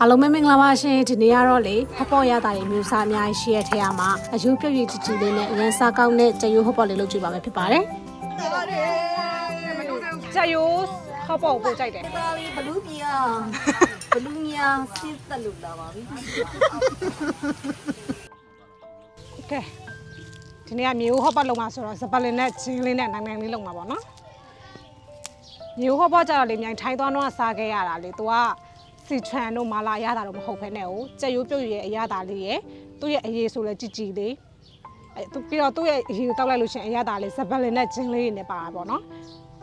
အားလုံးပဲမင်္ဂလာပါရှင်ဒီနေ့ကတော့လေဟော့ပေါ့ရတာတွေမျိုးစားအများကြီးရှိရတဲ့ထဲမှာအယူပြုတ်ရည်ကြည်ကြည်လေးနဲ့အရင်စားကောင်းတဲ့ကြက်ရိုးဟော့ပေါ့လေးလုပ်ကြည့်ပါမယ်ဖြစ်ပါတယ်ကြက်ရိုးဟော့ပေါ့ကိုပို့ကြိုက်တယ်ပါပြီဘလူးမြာဘလူးမြာစစ်တက်လို့လာပါပြီကဲဒီနေ့ကမြေဦးဟော့ပေါ့လုံးမှာဆိုတော့စပတ်လင်နဲ့ချင်းလေးနဲ့နိုင်နိုင်လေးလုံးမှာပေါ့နော်မြေဦးဟော့ပေါ့ကြတော့လေမြိုင်ထိုင်းသွားတော့စားခဲ့ရတာလေသူက စီထရန်တို့မာလာရတာတော့မဟုတ်ဘဲနဲ့ဟိုကြက်ရိုးပြုတ်ရည်ရဲ့အရသာလေးရဲ့သူ့ရဲ့အရေးဆိုလဲကြည်ကြည်လေးအဲသူပြီးတော့သူ့ရဲ့အရေးကိုတောက်လိုက်လို့ရှရင်အရသာလေးစပတ်လင်နဲ့ချင်းလေးနဲ့ပါတာပေါ့နော်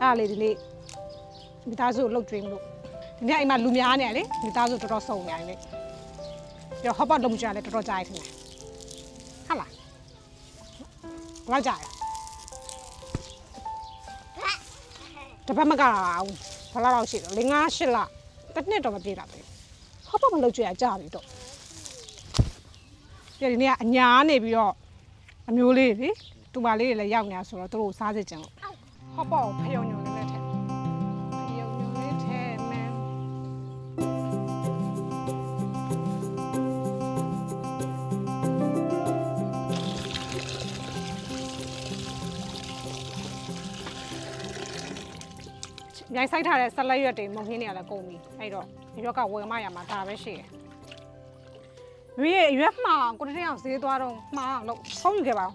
အဲ့ဒါလေးဒီနေ့မိသားစုကိုလှုပ်ကြွေးမလို့ဒီနေ့အိမ်မှာလူများနေရလေမိသားစုတော်တော်စုံနေရတယ်လေပြီးတော့ဟော့ပေါ့လုံးကြရတယ်တော်တော်ကြာရထင်တယ်ဟုတ်လားဘယ်လောက်ကြာလဲတပတ်မကတာအောင်ဘယ်လောက်လောက်ရှိတော့၄၅၈လ တစ်နှစ်တော့မပြည့်တာပဲဟောပေါ့မလုပ်ကြရကြာပြီတော့ပြဒီနေ့ကအညာနေပြီးတော့အမျိုးလေးတွေတူမလေးတွေလည်းရောက်နေတာဆိုတော့သူတို့စားစေချင်လို့ဟောပေါ့ကိုဖယုံညုံ မြိုင်ဆိုင်ထားတဲ့ဆက်လက်ရွက်တွေမုံဟင်းတွေကလည်းကုန်ပြီအဲ့တော့ရွက်ကဝယ်မရမှာဒါပဲရှိတယ်မင်းရဲ့ရွက်မှာကိုတည်းအောင်ဈေးသွားတော့မှားလို့ဖုံးယူခဲ့ပါဦး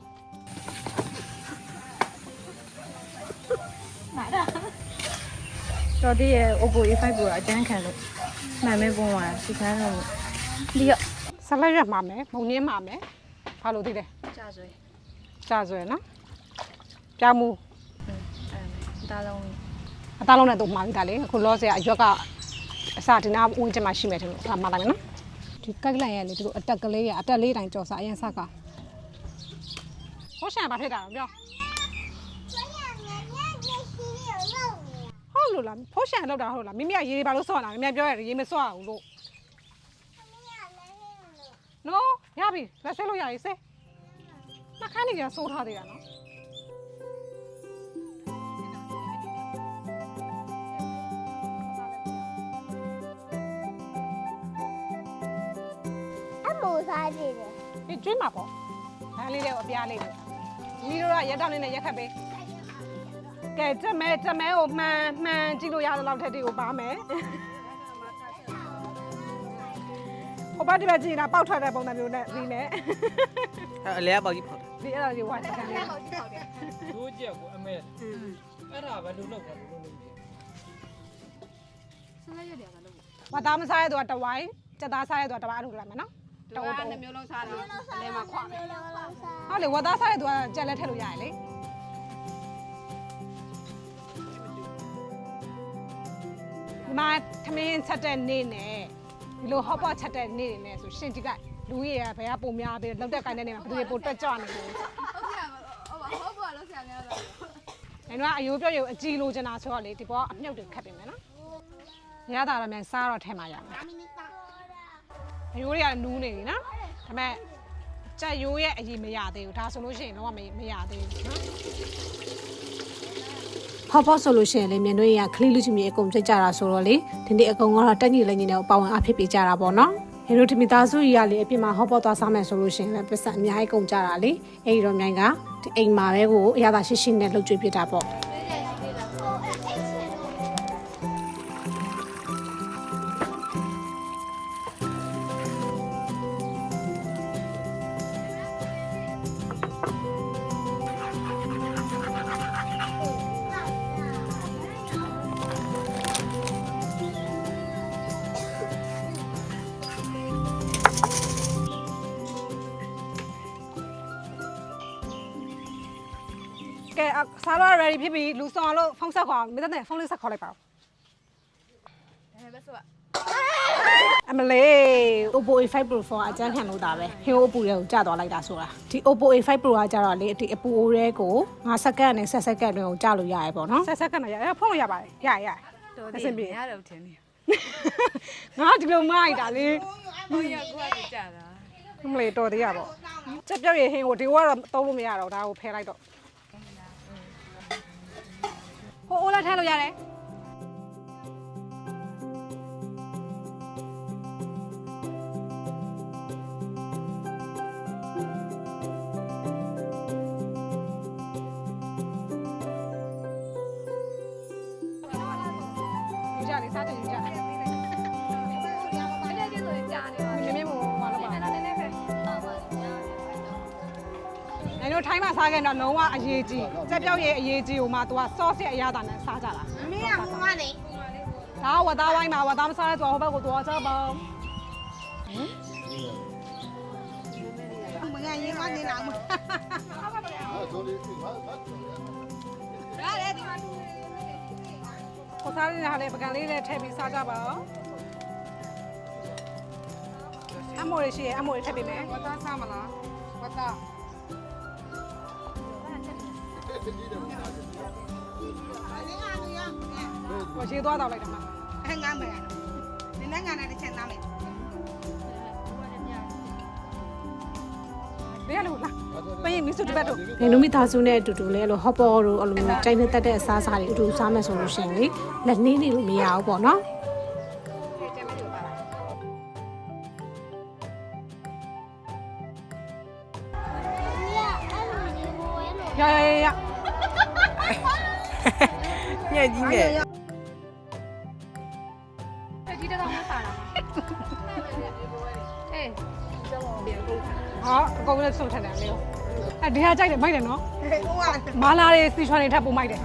တော်တည်းရဲ့ Oppo A5 Pro အတန်းခံလို့မှန်မဲပုံးသွားစီခါတော့ဒီရဆက်လက်ရွက်မှာမယ်မုံညင်းမှာမယ်ဘာလို့သိတယ်ကြာဆွဲကြာဆွဲနော်ပြောင်းမှုအဲဒါလုံး အသားလုံးနဲ့တော့မှားပြီဒါလေအခုလောဆရာအရွက်ကအစဒီနာဝင်ချင်မှရှိမယ်ထင်လို့ဒါမှားတယ်နော်ဒီကိုက်လိုက်ရလေသူတို့အတက်ကလေးရအတက်လေးတိုင်းကြော်စားအရင်ဆက်ကဟောရှာဘာဖြစ်တာလဲပြောဟုတ်လို့လားဖိုးရှန်လောက်တာဟုတ်လားမိမိကရေးပါလို့စော့တာမိမိကပြောရတယ်ရေးမစော့အောင်လို့နော်ရပြီလက်ဆွဲလို့ရရေးစေနှခမ်းနေကြစိုးထားသေးတာနော် အမိုးစားကြည့်တယ်ဒီကျွေးမှာပေါ့ဒါလေးလေးကိုအပြားလေးကိုဒီလိုကရက်တောင်းလေးနဲ့ရက်ခတ်ပေးကဲကြက်မဲကြက်မဲကိုမှန်မှန်ကြည့်လို့ရတဲ့လောက်ထက်ဒီကိုပါမယ်ဟိုဘက်ဒီဘက်ကြည့်တာပေါက်ထွက်တဲ့ပုံစံမျိုးနဲ့ဒီနဲ့အဲ့အလဲကပေါက်ကြီးဖောက်တယ်ဒီအဲ့ဒါဒီဝိုင်းစကန်လေးရိုးချက်ကိုအမဲအဲ့ဒါပဲလို့လောက်တာလို့လုပ်နေတယ်ဝတ်သားမစားရတော့တဝိုင်းစက်သားစားရတော့တဝိုင်းအဲ့လိုလိုက်မယ်နော် တော်ကနှမျိုးလုံးစားတယ်အလဲမှာခွာမယ်ဟုတ်လေဝတ်သားစားရတော့ကြက်လက်ထည့်လို့ရတယ်လေဒီမှာသမင်းချက်တဲ့နေ့နဲ့ဒီလိုဟော့ပေါ့ချက်တဲ့နေ့တွေနဲ့ဆိုရှင်ကြည့်လိုက်လူကြီးရဘယ်ကပုံများပြီးလောက်တဲ့ကိုင်းတဲ့နေ့မှာဘယ်သူတွေပိုတက်ကြွနေလို့ဟုတ်ကဲ့ဟုတ်ပါလို့ဆရာများတော့နိုင်တော့အယိုးပြောရုံအကြည်လိုချင်တာဆိုတော့လေဒီဘောကအမြုပ်တွေခတ်ပြင်မယ်နော်ရတာတော့မြန်စားတော့ထဲမှာရမယ် အယိုးတွေကနူးနေပြီနော်ဒါပေမဲ့ကြက်ရိုးရဲ့အကြီးမရသေးဘူးဒါဆိုလို့ရှိရင်တော့မမရသေးဘူးနော်ဟော့ပေါ့ဆိုလို့ရှိရင်လေမြန်တို့ရခလေးလူချင်းမြေအကုန်ပြတ်ကြတာဆိုတော့လေဒီနေ့အကုန်ကတော့တက်ညီလည်းညီနဲ့ပါဝင်အဖြစ်ပေးကြတာပေါ့နော်ဟေတို့ဒီမိသားစုကြီးကလေအပြင်မှာဟော့ပေါ့သွားစားမယ်ဆိုလို့ရှိရင်လည်းပတ်စံအများကြီးကုန်ကြတာလေအဲ့ဒီတော့မြိုင်ကဒီအိမ်မှာပဲကိုအရသာရှိရှိနဲ့လှုပ်ကြွေးပြတာပေါ့ ကဲအစားတော့ ready ဖြစ်ပြီလူဆောင်လို့ဖုန်းဆက်ခေါ်အောင်မင်းတဲ့ဖုန်းလေးဆက်ခေါ်လိုက်ပါဦးဒါပဲဆိုအမလေး Oppo A5 Pro 4အကျန်းခံလို့တာပဲဟင်း Oppo ရဲ့ကိုကြာသွားလိုက်တာဆိုတာဒီ Oppo A5 Pro ကကြာတော့လေဒီအပူအိုးရဲကို9စက္ကန့်နဲ့10စက္ကန့်တွင်ကိုကြာလို့ရရပေါ့နော်ဆက်ဆက်ကနဲ့ရအဲ့ဖုန်းလို့ရပါတယ်ရရရတော်အဆင်ပြေရတော့ထင်နေငါဒီလိုမိုက်တာလေဘုန်းကြီးကကိုကကြာတာမလေးတော်သေးရပေါ့ကြက်ပြောက်ရဟင်းကိုဒီကတော့သုံးလို့မရတော့ဒါကိုဖယ်လိုက်တော့ ဟိုအိုးလက်ထဲလို့ရတယ် တို့ထိုင်းမှာစားခဲ့တော့လုံးဝအရေးကြီးကြက်ပြောက်ရဲ့အရေးကြီးကိုမှ तू က sauce ရဲ့အရသာနဲ့စားကြတာမင်းကမမလေးဒါကဝတ်သားဝိုင်းမှာဝတ်သားမစားတဲ့သူကဟိုဘက်ကိုသွားကြပါမငါရင်မနေလားမရတယ်ဒီမှာကိုစားနေတဲ့ဟာလေးပကံလေးနဲ့ထည့်ပြီးစားကြပါဦးအမိုးရရှိရဲ့အမိုးရထည့်ပေးမယ်ဝတ်သားစားမလားဝတ်သား နေငါလူရကိုရေးသွားတော့လိုက်တာမှာအဲငါမယ်နင်းငါနဲ့တစ်ချက်သားမယ်ဘေးကလို့လားပရင်မီးစုတစ်ပတ်တော့။နေနုမိသားစုနဲ့အတူတူလဲအဲ့လိုဟော့ပေါ်တို့အဲ့လိုမျိုးကြိုင်နေတတ်တဲ့အစားအစာတွေအတူတူစားမယ်ဆိုလို့ရှိရင်လေလက်နှင်းနေလို့မရဘူးပေါ့နော်။ ညက်ကြီးနဲ့ဒီတစ်ကောင်မစားတာအေးဟာအကုန်လုံးစုံထက်တယ်လေအဲဒီဟာကြိုက်တယ်မိုက်တယ်နော်ဟိုကမာလာတွေစီချွန်တွေထပ်ပုံမိုက်တယ်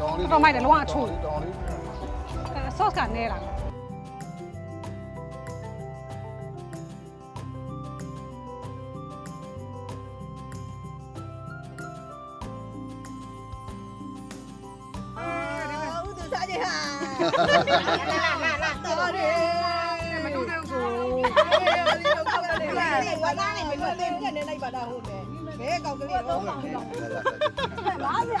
တော်မိုက်တယ်လောကအချို့ဆော့စ်ကနဲလာ ဟာလာလာလာတော်တယ်မတူတဲ့ကိုဝါသားနဲ့မလွတ်သေးဘူးနဲ့လိုက်ပါတော့ဟုတ်တယ်ဘဲကောက်ကလေးတော့ပါလာပြ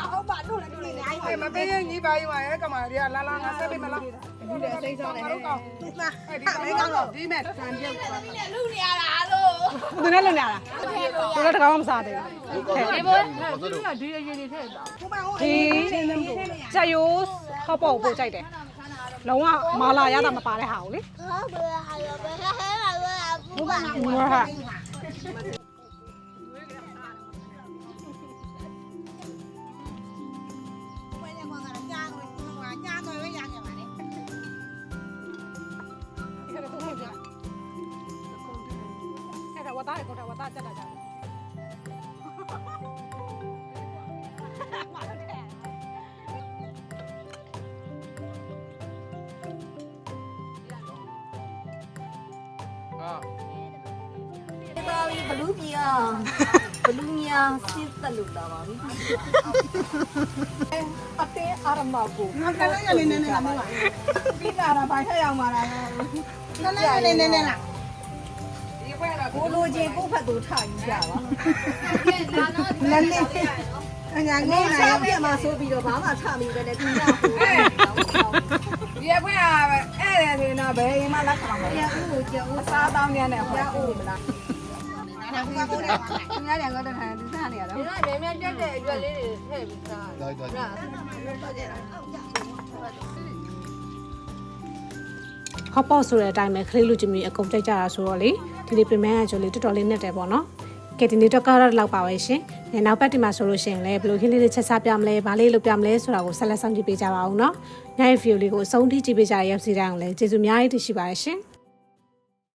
အောင်ပါတို့လည်းတို့လည်းအိုင်မပေးရင်ညီပါယူပါရဲ့ကမာရီကလာလာငါဆက်ပေးမလား ဒီလည်းစိတ်ဆောင်းတယ်ဟဲ့ဒီမှာဒီကောင်းတော့ဒီမဲ့ဆန်ပြုတ်ပါလူနေရတာလို့သူနဲ့လုံနေရတာသူလည်းတကောင်မစားသေးဘူးဒီဘောခုမှဟုတ်ဒီချက်ရိုးဟော့ပေါ့ကိုပို့ကြိုက်တယ်လုံးဝမာလာရတာမပါတဲ့ဟာကိုလေဘူးပါဟိုဟာဝဲ ဝသားရကောက်တာဝသားကြက်တာကြက်တာ Ah. ပါပြီဘလူးမြာဘလူးမြာစစ်သက်လို့လာပါပြီအသေးအာရမကိုငါကလည်းရနေနေနေလာမလားဒီနာရပါထရောက်มาလာတယ်လည်းလည်းလည်းလည်းလား ကိုလိုချင်ကိုဖက်ကိုထားယူကြပါလည်းနေအညာငိမ့်ဆောလာက်ပြမှာဆိုပြီးတော့ဘာမှချမိပဲနဲ့သူကဟိုဒီအခွင့်အားပဲအဲ့ဒါဆိုရင်တော့ဘယ်ရင်မှလက်ခံမှာပြန်ဦးကိုကြောက်ဦးစားတောင်းမြန်တဲ့ဟိုပြန်ဦးမလားနာကူကကိုတယ်ပါသူများတယ်ကတော့ထိုင်သူစားနေရတော့ဒီကမြန်မြန်တက်တဲ့အရွက်လေးတွေထည့်ပြီးစား ဟော့ပေါ့ဆိုတဲ့အတိုင်းပဲခလေးလူချင်းမျိုးအကုန်ကြိုက်ကြတာဆိုတော့လေဒီနေ့ပြင်မန်းကကြိုလေးတော်တော်လေးနဲ့တယ်ပေါ့နော်ကဲဒီနေ့တော့ကားရလောက်ပါပဲရှင်။နောက်ပတ်ဒီမှာဆိုလို့ရှိရင်လည်းဘယ်လိုခင်းလေးတွေချက်စားပြမလဲ၊ဘာလေးလုပ်ပြမလဲဆိုတာကိုဆက်လက်ဆောင်ကြည့်ပေးကြပါဦးနော်။ညရဲ့ view လေးကိုအဆုံးထိကြည့်ပေးကြတဲ့ရောက်စီတိုင်းအောင်လည်းကျေးဇူးအများကြီးတင်ရှိပါတယ်ရှင်။